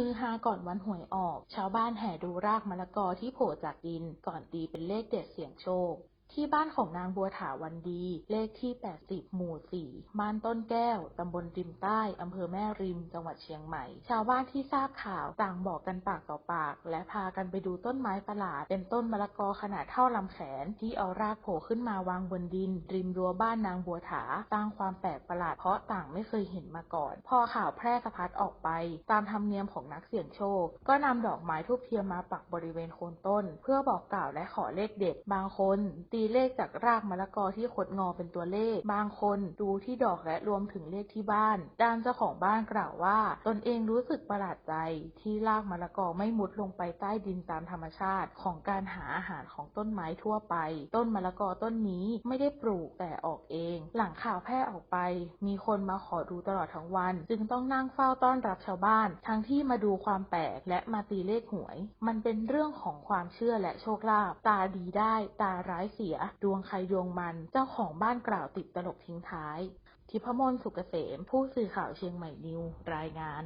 ฮือฮาก่อนวันหวยออก ชาวบ้านแห่ดูรากมะละกอที่โผล่จากดิน ก่อนตีเป็นเลขเด็ดเสี่ยงโชค ที่บ้านของนางบัวถาวันดี เลขที่ 80 หมู่ 4 บ้านต้นแก้ว ตำบลริมใต้ อำเภอแม่ริม จังหวัดเชียงใหม่ ชาวบ้านที่ทราบข่าวต่างบอกกันปากต่อปาก และพากันไปดูต้นไม้ประหลาด เป็นต้นมะละกอขนาดเท่าลำแขน ที่เอารากโผล่ขึ้นมาวางบนดิน ริมรั้วบ้านนางบัวถาสร้างความแปลกประหลาดเพราะต่างไม่เคยเห็นมาก่อน พอข่าวแพร่สะพัดออกไป ตามธรรมเนียมของนักเสี่ยงโชค ก็นำดอกไม้ทูบเทียนมาปักบริเวณโคนต้น เพื่อบอกกล่าวและขอเลขเด็ด บางคนตีเลขจากรากมะละกอที่คดงอเป็นตัวเลข บางคนดูที่ดอกและรวมถึงเลขที่บ้าน ด้านเจ้าของบ้านกล่าวว่า ตนเองรู้สึกประหลาดใจ ที่รากมะละกอไม่มุดลงไปใต้ดินตามธรรมชาติของการหาอาหารของต้นไม้ทั่วไป ต้นมะละกอต้นนี้ไม่ได้ปลูกแต่ออกเอง หลังข่าวแพร่ออกไป มีคนมาขอดูตลอดทั้งวัน จึงต้องนั่งเฝ้าต้อนรับชาวบ้าน ทั้งที่มาดูความแปลกและมาตีเลขหวย มันเป็นเรื่องของความเชื่อและโชคลาภตาดีได้ตาร้ายเสียดวงใครดวงมัน เจ้าของบ้านกล่าวติดตลกทิ้งท้าย ทิพมนสุกเกษม ผู้สื่อข่าวเชียงใหม่นิว รายงาน